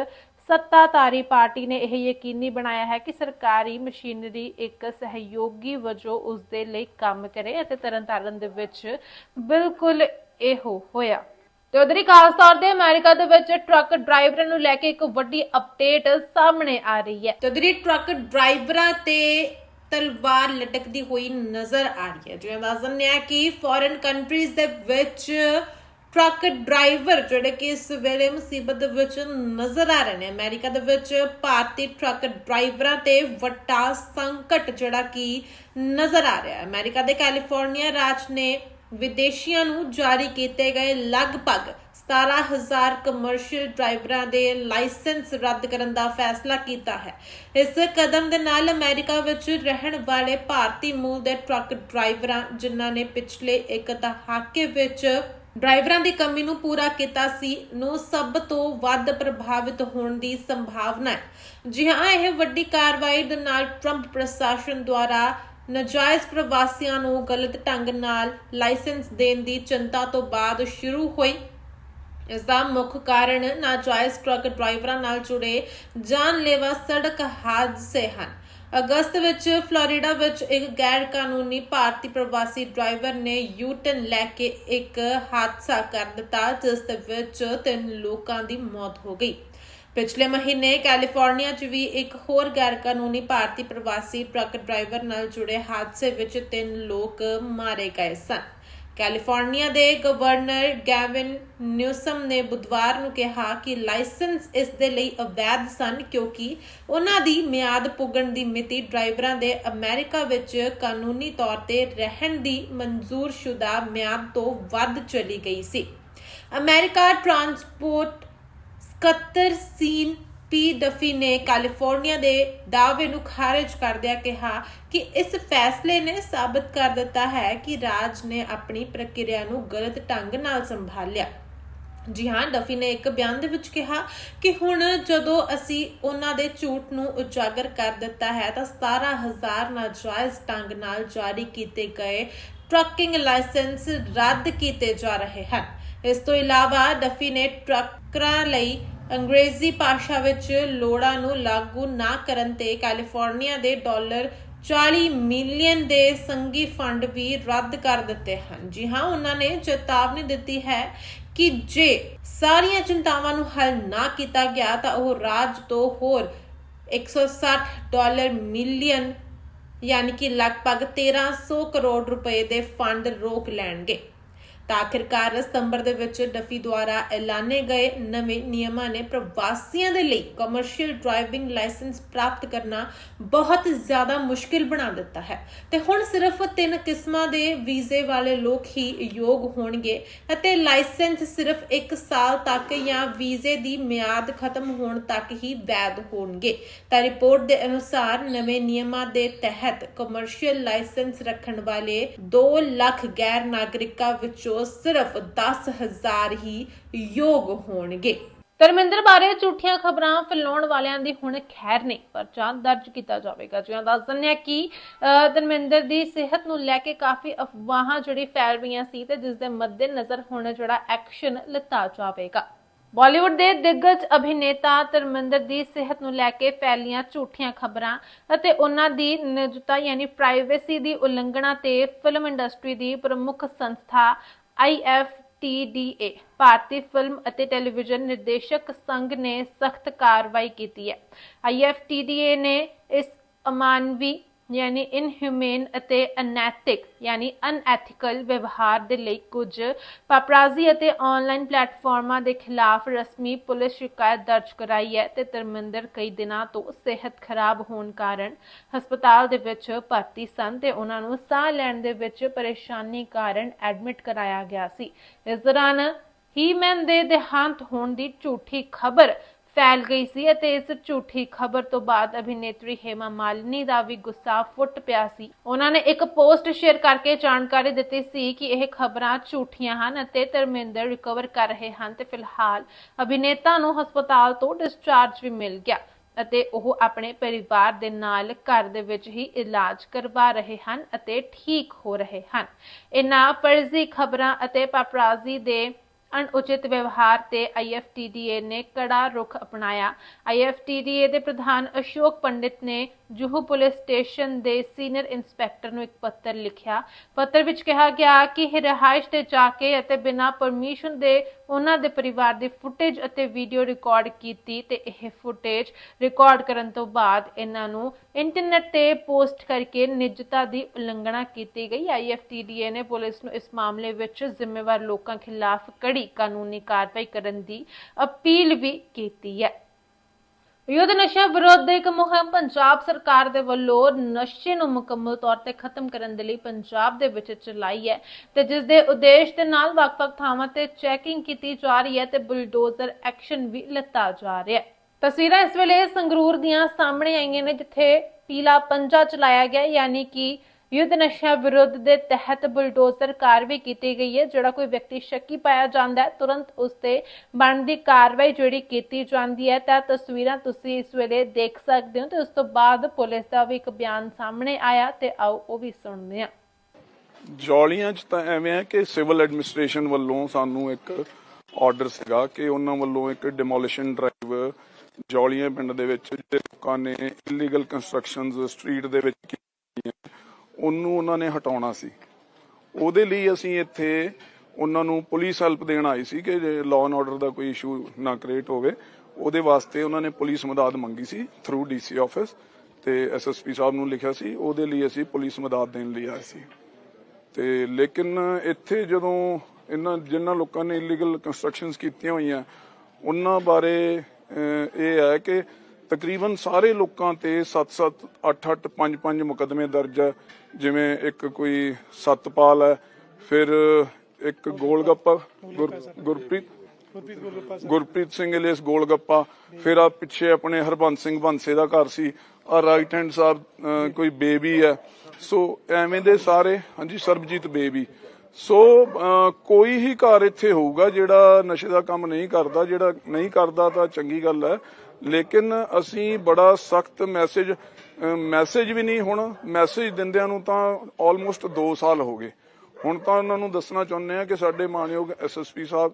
ਸੱਤਾਧਾਰੀ ਪਾਰਟੀ ਨੇ ਇਹ ਯਕੀਨੀ ਬਣਾਇਆ ਹੈ ਕਿ ਸਰਕਾਰੀ ਮਸ਼ੀਨਰੀ ਇੱਕ ਸਹਿਯੋਗੀ ਵਜੋਂ ਉਸ ਦੇ ਲਈ ਕੰਮ ਕਰੇ ਅਤੇ ਤਰਨਤਾਰਨ ਦੇ ਵਿੱਚ ਬਿਲਕੁਲ ਇਹੋ ਹੋਇਆ। ਤੇ ਉਧਰ ਖਾਸ ਤੌਰ ਤੇ ਅਮਰੀਕਾ ਦੇ ਵਿੱਚ ਟਰੱਕ ਡਰਾਈਵਰਾਂ ਨੂੰ ਲੈ ਕੇ ਇੱਕ ਵੱਡੀ ਅਪਡੇਟ ਸਾਹਮਣੇ ਆ ਰਹੀ ਹੈ। ਤੇ ਉਧਰ ਟਰੱਕ ਡਰਾਈਵਰਾਂ ਤੇ ਤਲਵਾਰ ਲਟਕਦੀ ਹੋਈ ਨਜ਼ਰ ਆ ਰਹੀ ਹੈ। ਜਿਵੇਂ ਦੱਸ ਦਿੰਦੇ ਆ ਕਿ ਫੋਰਨ ਕੰਟਰੀਜ਼ ਦੇ ਵਿੱਚ ਟਰੱਕ ਡਰਾਈਵਰ ਜਿਹੜੇ ਕਿ ਇਸ ਵੇਲੇ ਮੁਸੀਬਤ ਦੇ ਵਿੱਚ ਨਜ਼ਰ ਆ ਰਹੇ ਨੇ। ਅਮਰੀਕਾ ਦੇ ਵਿੱਚ ਭਾਰਤੀ ਟਰੱਕ ਡਰਾਈਵਰਾਂ ਤੇ ਵੱਡਾ ਸੰਕਟ ਜਿਹੜਾ ਕਿ ਨਜ਼ਰ ਆ ਰਿਹਾ ਹੈ। ਅਮਰੀਕਾ ਦੇ ਕੈਲੀਫੋਰਨੀਆ ਰਾਜ ਨੇ ਵਿਦੇਸ਼ੀਆਂ ਨੂੰ ਜਾਰੀ ਕੀਤੇ ਗਏ ਲਗਭਗ 17000 ਕਮਰਸ਼ੀਅਲ ਡਰਾਈਵਰਾਂ ਦੇ ਲਾਇਸੈਂਸ ਰੱਦ ਕਰਨ ਦਾ ਫੈਸਲਾ ਕੀਤਾ ਹੈ। ਇਸ ਕਦਮ ਦੇ ਨਾਲ ਅਮਰੀਕਾ ਵਿੱਚ ਰਹਿਣ ਵਾਲੇ ਭਾਰਤੀ ਮੂਲ ਦੇ ਟਰੱਕ ਡਰਾਈਵਰਾਂ ਜਿਨ੍ਹਾਂ ਨੇ ਪਿਛਲੇ ਇੱਕ ਦਹਾਕੇ ਵਿੱਚ ਡਰਾਈਵਰਾਂ ਦੀ ਕਮੀ ਨੂੰ ਪੂਰਾ ਕੀਤਾ ਸੀ ਨੂੰ ਸਭ ਤੋਂ ਵੱਧ ਪ੍ਰਭਾਵਿਤ ਹੋਣ ਦੀ ਸੰਭਾਵਨਾ ਹੈ। ਜੀ ਹਾਂ, ਇਹ ਵੱਡੀ ਕਾਰਵਾਈ ਦੇ ਨਾਲ ਟਰੰਪ ਪ੍ਰਸ਼ਾਸਨ ਦੁਆਰਾ ਨਜਾਇਜ਼ ਪ੍ਰਵਾਸੀਆਂ ਨੂੰ ਗਲਤ ਢੰਗ ਨਾਲ ਲਾਇਸੈਂਸ ਦੇਣ ਦੀ ਚਿੰਤਾ ਤੋਂ ਬਾਅਦ ਸ਼ੁਰੂ ਹੋਈ। ਇਸ ਦਾ ਮੁੱਖ ਕਾਰਨ ਨਾਜਾਇਜ਼ ਟਰੱਕ ਡਰਾਈਵਰਾਂ ਨਾਲ ਜੁੜੇ ਜਾਨਲੇਵਾ ਸੜਕ ਹਾਦਸੇ ਹਨ। ਅਗਸਤ ਵਿੱਚ ਫਲੋਰੀਡਾ ਵਿੱਚ ਇੱਕ ਗੈਰ ਕਾਨੂੰਨੀ ਭਾਰਤੀ ਪ੍ਰਵਾਸੀ ਡਰਾਈਵਰ ਨੇ ਯੂਟਨ ਲੈ ਕੇ ਇੱਕ ਹਾਦਸਾ ਕਰ ਦਿੱਤਾ, ਜਿਸ ਦੇ ਵਿੱਚ ਤਿੰਨ ਲੋਕਾਂ ਦੀ ਮੌਤ ਹੋ ਗਈ। ਪਿਛਲੇ ਮਹੀਨੇ ਕੈਲੀਫੋਰਨੀਆ 'ਚ ਵੀ ਇੱਕ ਹੋਰ ਗੈਰ ਕਾਨੂੰਨੀ ਭਾਰਤੀ ਪ੍ਰਵਾਸੀ ਟਰੱਕ ਡਰਾਈਵਰ ਨਾਲ ਜੁੜੇ ਹਾਦਸੇ ਵਿੱਚ ਤਿੰਨ ਲੋਕ ਮਾਰੇ ਗਏ ਸਨ। ਕੈਲੀਫੋਰਨੀਆ ਦੇ ਗਵਰਨਰ ਗੈਵਿਨ ਨਿਊਸਮ ਨੇ ਬੁੱਧਵਾਰ ਨੂੰ ਕਿਹਾ ਕਿ ਲਾਇਸੈਂਸ ਇਸ ਦੇ ਲਈ ਅਵੈਧ ਸਨ ਕਿਉਂਕਿ ਉਹਨਾਂ ਦੀ ਮਿਆਦ ਪੁੱਗਣ ਦੀ ਮਿਤੀ ਡਰਾਈਵਰਾਂ ਦੇ ਅਮਰੀਕਾ ਵਿੱਚ ਕਾਨੂੰਨੀ ਤੌਰ ਤੇ ਰਹਿਣ ਦੀ ਮਨਜ਼ੂਰਸ਼ੁਦਾ ਮਿਆਦ ਤੋਂ ਵੱਧ ਚਲੀ ਗਈ ਸੀ। ਅਮਰੀਕਾ ਟਰਾਂਸਪੋਰਟ ਸਕੱਤਰ ਸੀਨ ਪੀ ਡਫੀ ਨੇ ਕੈਲੀਫੋਰਨੀਆ ਦੇ ਦਾਅਵੇ ਨੂੰ ਖਾਰਜ ਕਰਦਿਆਂ ਕਿਹਾ ਕਿ ਇਸ ਫੈਸਲੇ ਨੇ ਸਾਬਤ ਕਰ ਦਿੱਤਾ ਹੈ ਕਿ ਰਾਜ ਨੇ ਆਪਣੀ ਪ੍ਰਕਿਰਿਆ ਨੂੰ ਗਲਤ ਢੰਗ ਨਾਲ ਸੰਭਾਲਿਆ। ਜੀ ਹਾਂ ਡਫੀ ਨੇ ਇੱਕ ਬਿਆਨ ਦੇ ਵਿੱਚ ਕਿਹਾ ਕਿ ਹੁਣ ਜਦੋਂ ਅਸੀਂ ਉਹਨਾਂ ਦੇ ਝੂਠ ਨੂੰ ਉਜਾਗਰ ਕਰ ਦਿੱਤਾ ਹੈ ਤਾਂ 17000 ਨਾਜਾਇਜ਼ ਢੰਗ ਨਾਲ ਜਾਰੀ ਕੀਤੇ ਗਏ ਟਰੱਕਿੰਗ ਲਾਇਸੈਂਸ ਰੱਦ ਕੀਤੇ ਜਾ ਰਹੇ ਹਨ। ਇਸ ਤੋਂ ਇਲਾਵਾ ਡਫੀ ਨੇ ਟਰੱਕਰਾਂ ਲਈ ਅੰਗਰੇਜ਼ੀ ਭਾਸ਼ਾ ਵਿੱਚ ਲੋੜਾਂ ਨੂੰ ਲਾਗੂ ਨਾ ਕਰਨ ਤੇ ਕੈਲੀਫੋਰਨੀਆ ਦੇ ਡਾਲਰ 40 ਮਿਲੀਅਨ ਦੇ ਸੰਗੀ ਫੰਡ ਵੀ ਰੱਦ ਕਰ ਦਿੱਤੇ ਹਨ। ਜੀ ਹਾਂ, ਉਹਨਾਂ ਨੇ ਚੇਤਾਵਨੀ ਦਿੱਤੀ ਹੈ ਕਿ ਜੇ ਸਾਰੀਆਂ ਚਿੰਤਾਵਾਂ ਨੂੰ ਹੱਲ ਨਾ ਕੀਤਾ ਗਿਆ ਤਾਂ ਉਹ ਰਾਜ ਤੋਂ ਹੋਰ 160 ਡਾਲਰ ਮਿਲੀਅਨ ਯਾਨੀ ਕਿ ਲਗਭਗ 1300 ਕਰੋੜ ਰੁਪਏ ਦੇ ਫੰਡ ਰੋਕ ਲੈਣਗੇ। ਤਾਂ ਆਖਿਰਕਾਰ ਸਤੰਬਰ ਦੇ ਵਿੱਚ ਡਫੀ ਦੁਆਰਾ ਐਲਾਨੇ ਗਏ ਨਵੇਂ ਨਿਯਮਾਂ ਨੇ ਪ੍ਰਵਾਸੀਆਂ ਦੇ ਲਈ ਕਮਰਸ਼ੀਅਲ ਡਰਾਈਵਿੰਗ ਲਾਇਸੈਂਸ ਪ੍ਰਾਪਤ ਕਰਨਾ ਬਹੁਤ ਜ਼ਿਆਦਾ ਮੁਸ਼ਕਿਲ ਬਣਾ ਦਿੱਤਾ ਹੈ। ਤੇ ਹੁਣ ਸਿਰਫ ਤਿੰਨ ਕਿਸਮਾਂ ਦੇ ਵੀਜ਼ੇ ਵਾਲੇ ਲੋਕ ਹੀ ਯੋਗ ਹੋਣਗੇ ਅਤੇ ਲਾਇਸੈਂਸ ਸਿਰਫ 1 ਸਾਲ ਤੱਕ ਜਾਂ ਵੀਜ਼ੇ ਦੀ ਮਿਆਦ ਖਤਮ ਹੋਣ ਤੱਕ ਹੀ ਵੈਧ ਹੋਣਗੇ। ਤਾਂ ਰਿਪੋਰਟ ਦੇ ਅਨੁਸਾਰ ਨਵੇਂ ਨਿਯਮਾਂ ਦੇ ਤਹਿਤ ਕਮਰਸ਼ੀਅਲ ਲਾਇਸੈਂਸ ਰੱਖਣ ਵਾਲੇ 2 ਲੱਖ ਗੈਰ ਨਾਗਰਿਕਾਂ ਵਿੱਚੋਂ ਸਿਰਫ 10000 ਹੀ ਯੋਗ ਹੋਣਗੇ। ਧਰਮਿੰਦਰ ਬਾਰੇ ਝੂਠੀਆਂ ਖਬਰਾਂ ਫੈਲਾਉਣ ਵਾਲਿਆਂ ਦੀ ਹੁਣ ਖੈਰ ਨਹੀਂ ਪਰਚਾ ਦਰਜ ਕੀਤਾ ਜਾਵੇਗਾ। ਜਿਵੇਂ ਦੱਸ ਦਿੰਦੇ ਹਾਂ ਕਿ ਧਰਮਿੰਦਰ ਦੀ ਸਿਹਤ ਨੂੰ ਲੈ ਕੇ ਕਾਫੀ ਅਫਵਾਹਾਂ ਜਿਹੜੀ ਫੈਲ ਰਹੀਆਂ ਸੀ ਤੇ ਜਿਸ ਦੇ ਮੱਦੇਨਜ਼ਰ ਹੁਣ ਜਿਹੜਾ ਐਕਸ਼ਨ ਲਿੱਤਾ ਜਾਵੇਗਾ। ਬਾਲੀਵੁੱਡ ਦੇ ਦਿੱਗਜ ਅਭਿਨੇਤਾ ਧਰਮਿੰਦਰ ਦੀ ਸਿਹਤ ਨੂੰ ਲੈ ਕੇ ਫੈਲੀਆਂ ਝੂਠੀਆਂ ਖਬਰਾਂ ਅਤੇ ਉਹਨਾਂ ਦੀ ਨਿਜਤਾ ਯਾਨੀ ਪ੍ਰਾਈਵੇਸੀ ਦੀ ਉਲੰਘਣਾ ਤੇ ਫਿਲਮ ਇੰਡਸਟਰੀ ਦੀ ਪ੍ਰਮੁੱਖ ਸੰਸਥਾ IFTDA ਭਾਰਤੀ ਫਿਲਮ ਅਤੇ ਟੈਲੀਵਿਜ਼ਨ ਨਿਰਦੇਸ਼ਕ ਸੰਘ ਨੇ ਸਖਤ ਕਾਰਵਾਈ ਕੀਤੀ ਹੈ। IFTDA ਨੇ ਇਸ ਅਮਾਨਵੀ ਯਾਨੀ ਇਨਹਿਊਮਨ ਅਤੇ ਅਨੈਤਿਕ ਯਾਨੀ ਅਨਐਥੀਕਲ ਵਿਵਹਾਰ ਦੇ ਲਈ ਕੁਝ ਪਾਪਰਾਜ਼ੀ ਅਤੇ ਆਨਲਾਈਨ ਪਲੇਟਫਾਰਮਾਂ ਦੇ ਖਿਲਾਫ ਰਸਮੀ ਪੁਲਿਸ ਸ਼ਿਕਾਇਤ ਦਰਜ ਕਰਾਈ ਹੈ ਤੇ ਧਰਮਿੰਦਰ ਕਈ ਦਿਨਾਂ ਤੋਂ ਸਿਹਤ ਖਰਾਬ ਹੋਣ ਕਾਰਨ ਹਸਪਤਾਲ ਦੇ ਵਿੱਚ ਭਰਤੀ ਸਨ ਤੇ ਉਹਨਾਂ ਨੂੰ ਸਾਹ ਲੈਣ ਦੇ ਵਿੱਚ ਪਰੇਸ਼ਾਨੀ ਕਾਰਨ ਐਡਮਿਟ ਕਰਾਇਆ ਗਿਆ ਸੀ। ਇਸ ਦੌਰਾਨ ਹੀਮੈਨ ਦੇ ਦੇਹਾਂਤ ਹੋਣ ਦੀ ਝੂਠੀ ਖਬਰ ਫੈਲ ਗਈ ਸੀ ਅਤੇ ਇਸ ਝੂਠੀ ਖਬਰ ਤੋਂ ਬਾਅਦ ਅਭਿਨੇਤਰੀ ਹੇਮਾ ਮਾਲਿਨੀ ਦਾ ਵੀ ਗੁੱਸਾ ਫੁੱਟ ਪਿਆ ਸੀ। ਉਹਨਾਂ ਨੇ ਇੱਕ ਪੋਸਟ ਸ਼ੇਅਰ ਕਰਕੇ ਜਾਣਕਾਰੀ ਦਿੱਤੀ ਸੀ ਕਿ ਇਹ ਖਬਰਾਂ ਝੂਠੀਆਂ ਹਨ ਅਤੇ ਧਰਮਿੰਦਰ ਰਿਕਵਰ ਕਰ ਰਹੇ ਹਨ ਤੇ ਫਿਲਹਾਲ ਅਭਿਨੇਤਾ ਨੂੰ ਹਸਪਤਾਲ ਤੋਂ ਡਿਸਚਾਰਜ ਵੀ ਮਿਲ ਗਿਆ ਅਤੇ ਉਹ ਆਪਣੇ ਪਰਿਵਾਰ ਦੇ ਨਾਲ ਘਰ ਦੇ ਵਿੱਚ ਹੀ ਇਲਾਜ ਕਰਵਾ ਰਹੇ ਹਨ ਅਤੇ ਠੀਕ ਹੋ ਰਹੇ ਹਨ। ਇਨ੍ਹਾਂ ਫਰਜ਼ੀ ਖਬਰਾਂ ਅਤੇ ਪਾਪਰਾਜ਼ੀ ਦੇ ਅਣਉਚਿਤ ਵਿਵਹਾਰ ਤੇ IFTDA ਨੇ ਕੜਾ ਰੁਖ ਅਪਣਾਇਆ। IFTDA ਦੇ ਪ੍ਰਧਾਨ ਅਸ਼ੋਕ ਪੰਡਿਤ ਨੇ ਜੂਹੂ ਪੁਲਿਸ ਸਟੇਸ਼ਨ ਦੇ ਸੀਨੀਅਰ ਇੰਸਪੈਕਟਰ ਨੂੰ ਇੱਕ ਪੱਤਰ ਲਿਖਿਆ। ਪੱਤਰ ਵਿੱਚ ਕਿਹਾ ਗਿਆ ਕਿ ਇਹ ਰਿਹਾਇਸ਼ ਤੇ ਜਾ ਕੇ ਅਤੇ ਬਿਨਾਂ ਪਰਮਿਸ਼ਨ ਦੇ ਉਹਨਾਂ ਦੇ ਪਰਿਵਾਰ ਦੀ ਫੁਟੇਜ ਅਤੇ ਵੀਡੀਓ ਰਿਕਾਰਡ ਕੀਤੀ ਤੇ ਇਹ ਫੁਟੇਜ ਰਿਕਾਰਡ ਕਰਨ ਤੋਂ ਬਾਅਦ ਇਹਨਾਂ ਨੂੰ ਇੰਟਰਨੈਟ ਤੇ ਪੋਸਟ ਕਰਕੇ ਨਿੱਜਤਾ ਦੀ ਉਲੰਘਣਾ ਕੀਤੀ ਗਈ। IFTDA ਨੇ ਪੁਲਿਸ ਨੂੰ ਇਸ ਮਾਮਲੇ ਵਿੱਚ ਜ਼ਿੰਮੇਵਾਰ ਲੋਕਾਂ ਖਿਲਾਫ ਕੜੀ ਕਾਨੂੰਨੀ ਕਾਰਵਾਈ ਕਰਨ ਦੀ ਅਪੀਲ ਵੀ ਕੀਤੀ ਹੈ। ਯੁੱਧ ਨਸ਼ਾ ਵਿਰੋਧ ਦੇ ਇੱਕ ਮੁਹਿੰਮ ਪੰਜਾਬ ਸਰਕਾਰ ਦੇ ਵੱਲੋਂ ਨਸ਼ੇ ਨੂੰ ਮੁਕੰਮਲ ਤੌਰ ਤੇ ਖਤਮ ਕਰਨ ਦੇ ਲਈ ਪੰਜਾਬ ਦੇ ਵਿੱਚ ਚਲਾਈ ਹੈ ਤੇ ਜਿਸ ਦੇ ਉਦੇਸ਼ ਦੇ ਨਾਲ ਵੱਖ-ਵੱਖ ਥਾਵਾਂ ਤੇ ਚੈਕਿੰਗ ਕੀਤੀ ਜਾ ਰਹੀ ਹੈ ਤੇ ਬੁਲਡੋਜ਼ਰ ਐਕਸ਼ਨ ਵੀ ਲਿੱਤਾ ਜਾ ਰਿਹਾ ਹੈ। ਤਸਵੀਰਾਂ ਇਸ ਵੇਲੇ ਸੰਗਰੂਰ ਦੀਆਂ ਸਾਹਮਣੇ ਆਈਆਂ ਨੇ, ਜਿੱਥੇ ਪੀਲਾ ਪੰਜਾ ਚਲਾਇਆ ਗਿਆ, ਯਾਨੀ ਕਿ ਯੁੱਧ ਨਸ਼ਾ ਵਿਰੁੱਧ ਦੇ ਤਹਿਤ ਬੁਲਡੋਜ਼ਰ ਕਾਰਵਾਈ ਕੀਤੀ ਗਈ ਹੈ, ਜਿਹੜਾ ਕੋਈ ਵਿਅਕਤੀ ਸ਼ੱਕੀ ਪਾਇਆ ਜਾਂਦਾ ਹੈ, ਤੁਰੰਤ ਉਸ ਤੇ ਬਣਦੀ ਕਾਰਵਾਈ ਜਿਹੜੀ ਕੀਤੀ ਜਾਂਦੀ ਹੈ, ਤਾਂ ਤਸਵੀਰਾਂ ਤੁਸੀਂ ਇਸ ਵੇਲੇ ਦੇਖ ਸਕਦੇ ਹੋ ਤੇ ਉਸ ਤੋਂ ਬਾਅਦ ਪੁਲਿਸ ਦਾ ਵੀ ਇੱਕ ਬਿਆਨ ਸਾਹਮਣੇ ਆਇਆ ਤੇ ਆਓ ਉਹ ਵੀ ਸੁਣਦੇ ਹਾਂ। ਜੌਲੀਆਂ 'ਚ ਤਾਂ ਐਵੇਂ ਹੈ ਕਿ ਸਿਵਲ ਐਡਮਿਨਿਸਟ੍ਰੇਸ਼ਨ ਵੱਲੋਂ ਸਾਨੂੰ ਇੱਕ ਆਰਡਰ ਸੀਗਾ ਕਿ ਉਹਨਾਂ ਵੱਲੋਂ ਇੱਕ ਡਿਮੋਲੀਸ਼ਨ ਡਰਾਈਵ ਜੌਲੀਆਂ ਪਿੰਡ ਦੇ ਵਿੱਚ ਜਿਹੜੇ ਲੋਕਾਂ ਨੇ ਇਲੀਗਲ ਕੰਸਟਰਕਸ਼ਨਸ ਸਟਰੀਟ ਦੇ ਵਿੱਚ ਉਹਨੂੰ ਉਹਨਾਂ ਨੇ ਹਟਾਉਣਾ ਸੀ। ਉਹਦੇ ਲਈ ਅਸੀਂ ਇੱਥੇ ਉਹਨਾਂ ਨੂੰ ਪੁਲਿਸ ਹੈਲਪ ਦੇਣ ਆਈ ਸੀ ਕਿ ਲਾਅ ਐਂਡ ਆਰਡਰ ਦਾ ਕੋਈ ਇਸ਼ੂ ਨਾ ਕ੍ਰੀਏਟ ਹੋਵੇ। ਉਹਦੇ ਵਾਸਤੇ ਉਹਨਾਂ ਨੇ ਪੁਲਿਸ ਮਦਦ ਮੰਗੀ ਸੀ ਥਰੂ ਡੀਸੀ ਆਫਿਸ ਤੇ ਐਸਐਸਪੀ ਸਾਹਿਬ ਨੂੰ ਲਿਖਿਆ ਸੀ। ਉਹਦੇ ਲਈ ਅਸੀਂ ਪੁਲਿਸ ਮਦਦ ਦੇਣ ਲਈ ਆਏ ਸੀ। ਤੇ ਲੇਕਿਨ ਇੱਥੇ ਜਦੋਂ ਇਹਨਾਂ ਜਿਨ੍ਹਾਂ ਲੋਕਾਂ ਨੇ ਇਲੀਗਲ ਕੰਸਟਰਕਸ਼ਨਸ ਕੀਤੀਆਂ ਹੋਈਆਂ, ਉਹਨਾਂ ਬਾਰੇ ਇਹ ਹੈ ਕਿ ਤਕਰੀਬਨ ਸਾਰੇ ਲੋਕਾਂ ਤੇ 7-7 8-8 5-5 ਮੁਕਦਮੇ ਦਰਜ ਹੈ ਜਿਵੇਂ ਇੱਕ ਕੋਈ ਸਤਪਾਲ ਹੈ ਫਿਰ ਇੱਕ ਗੋਲਗੱਪਾ, ਗੁਰ- ਗੁਰਪ੍ਰੀਤ ਗੁਰਪ੍ਰੀਤ ਸਿੰਘ ਇਲੀਸ ਗੋਲਗੱਪਾ। ਫਿਰ ਆ ਪਿੱਛੇ ਆਪਣੇ ਹਰਬੰਸ ਸਿੰਘ ਬੰਸੇ ਦਾ ਘਰ ਸੀ। ਆ ਰਾਈਟ ਹੈਂਡ ਸਾਹਿਬ ਕੋਈ ਬੇਬੀ ਹੈ ਸੋ ਐਵੇਂ ਦੇ ਸਾਰੇ, ਹਾਂਜੀ, ਸਰਬਜੀਤ ਬੇਬੀ। ਸੋ ਕੋਈ ਹੀ ਘਰ ਇੱਥੇ ਹੋਊਗਾ ਜਿਹੜਾ ਨਸ਼ੇ ਦਾ ਕੰਮ ਨਹੀਂ ਕਰਦਾ, ਜਿਹੜਾ ਨਹੀਂ ਕਰਦਾ ਤਾਂ ਚੰਗੀ ਗੱਲ ਹੈ ਲੇਕਿਨ ਅਸੀਂ ਬੜਾ ਸਖਤ ਮੈਸੇਜ ਮੈਸੇਜ ਵੀ ਨਹੀਂ, ਹੁਣ ਮੈਸੇਜ ਦਿੰਦਿਆਂ ਨੂੰ ਤਾਂ ਆਲਮੋਸਟ 2 ਸਾਲ ਹੋ ਗਏ। ਹੁਣ ਤਾਂ ਉਹਨਾਂ ਨੂੰ ਦੱਸਣਾ ਚਾਹੁੰਦੇ ਆ ਕਿ ਸਾਡੇ ਮਾਨਯੋਗ ਐਸਐਸਪੀ ਸਾਹਿਬ,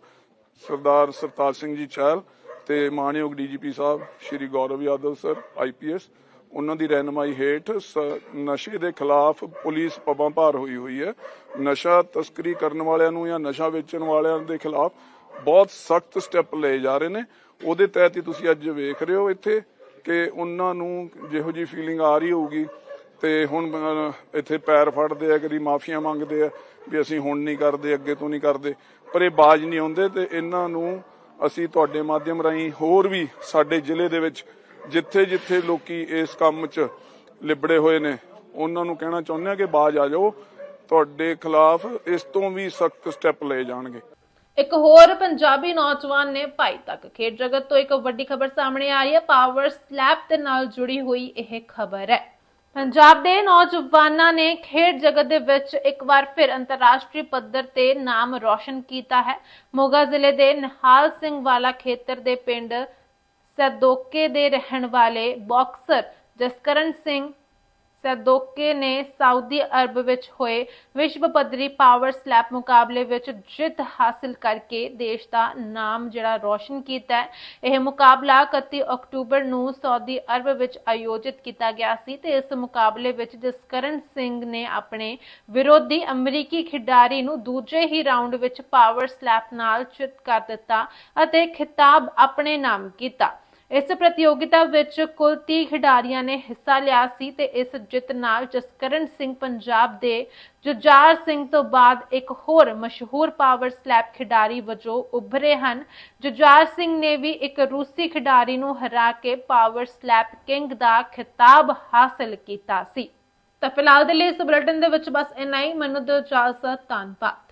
ਸਰਦਾਰ ਸਰਤਾਜ ਸਿੰਘ ਜੀ ਚਹਿਲ ਤੇ ਮਾਨਯੋਗ ਡੀਜੀਪੀ ਸਾਹਿਬ, ਸ਼੍ਰੀ ਗੌਰਵ ਯਾਦਵ ਸਰ ਆਈਪੀਐਸ ਉਹਨਾਂ ਦੀ ਰਹਿਨਮਾਈ ਹੇਠ ਨਸ਼ੇ ਦੇ ਖਿਲਾਫ ਪੁਲਿਸ ਪਬਾਂ ਭਾਰ ਹੋਈ ਹੋਈ ਹੈ। ਨਸ਼ਾ ਤਸਕਰੀ ਕਰਨ ਵਾਲਿਆਂ ਨੂੰ ਜਾਂ ਨਸ਼ਾ ਵੇਚਣ ਵਾਲਿਆਂ ਦੇ ਖਿਲਾਫ ਬਹੁਤ ਸਖਤ ਸਟੈਪ ਲਏ ਜਾ ਰਹੇ ਨੇ। ਉਹਦੇ ਤਹਿਤ ਹੀ ਤੁਸੀਂ ਅੱਜ ਵੇਖ ਰਹੇ ਹੋ ਇੱਥੇ ਕਿ ਉਹਨਾਂ ਨੂੰ ਜਿਹੋ ਜੀ ਫੀਲਿੰਗ ਆ ਰਹੀ ਹੋਊਗੀ ਤੇ ਹੁਣ ਇੱਥੇ ਪੈਰ ਫੜਦੇ ਆ, ਕਦੀ ਮਾਫੀਆਂ ਮੰਗਦੇ ਆ ਵੀ ਅਸੀਂ ਹੁਣ ਨਹੀਂ ਕਰਦੇ, ਅੱਗੇ ਤੋਂ ਨਹੀਂ ਕਰਦੇ। ਪਰ ਇਹ ਬਾਜ ਨਹੀਂ ਆਉਂਦੇ ਤੇ ਇਹਨਾਂ ਨੂੰ ਅਸੀਂ ਤੁਹਾਡੇ ਮਾਧਿਅਮ ਰਾਹੀਂ ਹੋਰ ਵੀ ਸਾਡੇ ਜ਼ਿਲ੍ਹੇ ਦੇ ਵਿੱਚ ਜਿੱਥੇ ਜਿੱਥੇ ਲੋਕੀ ਇਸ ਕੰਮ 'ਚ ਲਿਬੜੇ ਹੋਏ ਨੇ, ਉਹਨਾਂ ਨੂੰ ਕਹਿਣਾ ਚਾਹੁੰਦੇ ਆ ਕਿ ਬਾਜ ਆ ਜਾਓ, ਤੁਹਾਡੇ ਖਿਲਾਫ ਇਸ ਤੋਂ ਵੀ ਸਖਤ ਸਟੈਪ ਲਏ ਜਾਣਗੇ। ਇੱਕ ਹੋਰ ਪੰਜਾਬੀ ਨੌਜਵਾਨ ਨੇ ਭਾਈ ਤੱਕ ਖੇਡ ਜਗਤ ਤੋਂ ਇੱਕ ਵੱਡੀ ਖਬਰ ਸਾਹਮਣੇ ਆ ਰਹੀ ਹੈ। ਪਾਵਰ ਸਲੈਪ ਦੇ ਨਾਲ ਜੁੜੀ ਹੋਈ ਇਹ ਖਬਰ ਹੈ। ਪੰਜਾਬ ਦੇ ਨੌਜਵਾਨਾਂ ਨੇ ਖੇਡ ਜਗਤ ਦੇ ਵਿੱਚ ਇੱਕ ਵਾਰ ਫਿਰ ਅੰਤਰਰਾਸ਼ਟਰੀ ਪੱਧਰ ਤੇ ਨਾਮ ਰੌਸ਼ਨ ਕੀਤਾ ਹੈ। ਮੋਗਾ ਜ਼ਿਲ੍ਹੇ ਦੇ ਨਿਹਾਲ ਸਿੰਘ ਵਾਲਾ ਖੇਤਰ ਦੇ ਪਿੰਡ ਸਦੋਕੇ ਦੇ ਰਹਿਣ ਵਾਲੇ ਬਾਕਸਰ ਜਸਕਰਨ ਸਿੰਘ ਸਦੋਕੇ ਨੇ ਸਾਊਦੀ ਅਰਬ ਵਿੱਚ ਹੋਏ ਵਿਸ਼ਵ ਪੱਧਰੀ ਪਾਵਰ ਸਲੈਪ ਮੁਕਾਬਲੇ ਵਿੱਚ ਜਿੱਤ ਹਾਸਲ ਕਰਕੇ ਦੇਸ਼ ਦਾ ਨਾਮ ਜਿਹੜਾ ਰੋਸ਼ਨ ਕੀਤਾ ਹੈ। ਇਹ ਮੁਕਾਬਲਾ 31 ਅਕਤੂਬਰ ਨੂੰ ਸਾਊਦੀ ਅਰਬ ਵਿੱਚ ਆਯੋਜਿਤ ਕੀਤਾ ਗਿਆ ਸੀ ਤੇ ਇਸ ਮੁਕਾਬਲੇ ਵਿੱਚ ਜਸਕਰਨ ਸਿੰਘ ਨੇ ਆਪਣੇ ਵਿਰੋਧੀ ਅਮਰੀਕੀ ਖਿਡਾਰੀ ਨੂੰ ਦੂਜੇ ਹੀ ਰਾਊਂਡ ਵਿੱਚ ਪਾਵਰ ਸਲੈਪ ਨਾਲ ਚਿੱਤ ਕਰ ਦਿੱਤਾ ਅਤੇ ਖਿਤਾਬ ਆਪਣੇ ਨਾਮ ਕੀਤਾ। ਇਸ ਪ੍ਰਤੀਯੋਗਿਤਾ ਵਿੱਚ ਕੁੱਲ 30 ਖਿਡਾਰੀਆਂ ਨੇ ਹਿੱਸਾ ਲਿਆ ਸੀ ਤੇ ਇਸ ਜਿੱਤ ਨਾਲ ਜਸਕਰਨ ਸਿੰਘ ਪੰਜਾਬ ਦੇ ਜੁਝਾਰ ਸਿੰਘ ਤੋਂ ਬਾਅਦ ਇੱਕ ਹੋਰ ਮਸ਼ਹੂਰ ਪਾਵਰ ਸਲੈਪ ਖਿਡਾਰੀ ਵਜੋਂ ਉੱਭਰੇ ਹਨ। ਜੁਝਾਰ ਸਿੰਘ ਨੇ ਵੀ ਇੱਕ ਰੂਸੀ ਖਿਡਾਰੀ ਨੂੰ ਹਰਾ ਕੇ ਪਾਵਰ ਸਲੈਪ ਕਿੰਗ ਦਾ ਖਿਤਾਬ ਹਾਸਲ ਕੀਤਾ ਸੀ। ਤਾਂ ਫਿਲਹਾਲ ਦੇ ਲਈ ਇਸ ਬੁਲੇਟਿਨ ਦੇ ਵਿੱਚ ਬਸ ਇੰਨਾ ਹੀ। ਮੈਨੂੰ ਦਿਓ ਇਜਾਜ਼ਤ, ਧੰਨਵਾਦ।